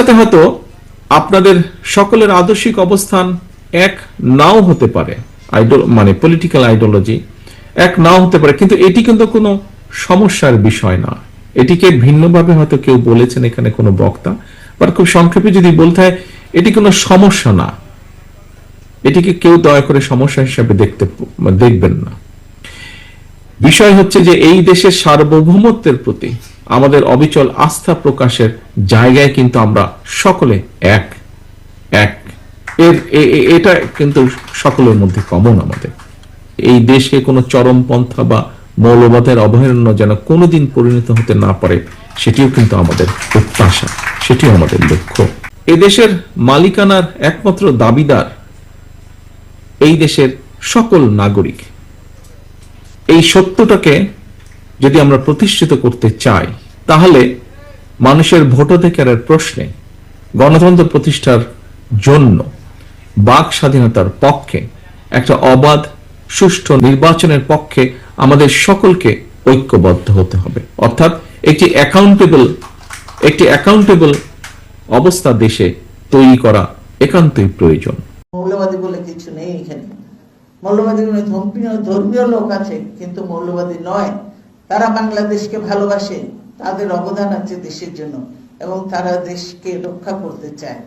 সাথে হয়তো আপনাদের সকলের আদর্শিক অবস্থান এক নাও হতে পারে। আইডল মানে পলিটিক্যাল আইডিওলজি এক নাও হতে পারে। কিন্তু এটি কিন্তু কোনো সমস্যার বিষয় না। এটিকে ভিন্নভাবে হয়তো কেউ বলেছেন এখানে কোনো বক্তা বাট খুব সংক্ষেপে যদি বলতে হয়, এটি কোনো সমস্যা না। এটিকে কেউ দয়া করে সমস্যা হিসাবে দেখতে দেখবেন না। বিষয় হচ্ছে যে এই দেশের সার্বভৌমত্বের প্রতি আমাদের অবিচল আস্থা প্রকাশের জায়গায় কিন্তু আমরা সকলে এক। এক। এর এটা কিন্তু সকলের মধ্যে কমন আমাদের। এই দেশকে কোনো চরমপন্থা বা মৌলবাদের অভয়ারণ্য যেন কোনোদিন পরিণত হতে না পারে, সেটিও কিন্তু আমাদের প্রত্যাশা, সেটিও আমাদের লক্ষ্য। এ দেশের মালিকানার একমাত্র দাবিদার এই দেশের সকল নাগরিক। এই সত্যটাকে যদি আমরা প্রতিষ্ঠিত করতে চাই তাহলে মানুষের ভোটাধিকারের প্রশ্নে গণতন্ত্র প্রতিষ্ঠার জন্য বাক স্বাধীনতার পক্ষে, একটা অবাধ, সুষ্ঠু নির্বাচনের পক্ষে আমাদের সকলকে ঐক্যবদ্ধ হতে হবে। অর্থাৎ একটি অ্যাকাউন্টেবল একটি অ্যাকাউন্টেবল অবস্থা দেশে তৈরি করা একান্তই প্রয়োজন। মৌলবাদী বলে কিছু নেই এখানে। মৌলবাদী মানে ধর্মীয় ধর্মীয় লোক আছে, কিন্তু মৌলবাদী নয়। তারা বাংলাদেশকে ভালোবাসে। তাদের অবদান আছে দেশের জন্য এবং তারা দেশকে রক্ষা করতে চায়।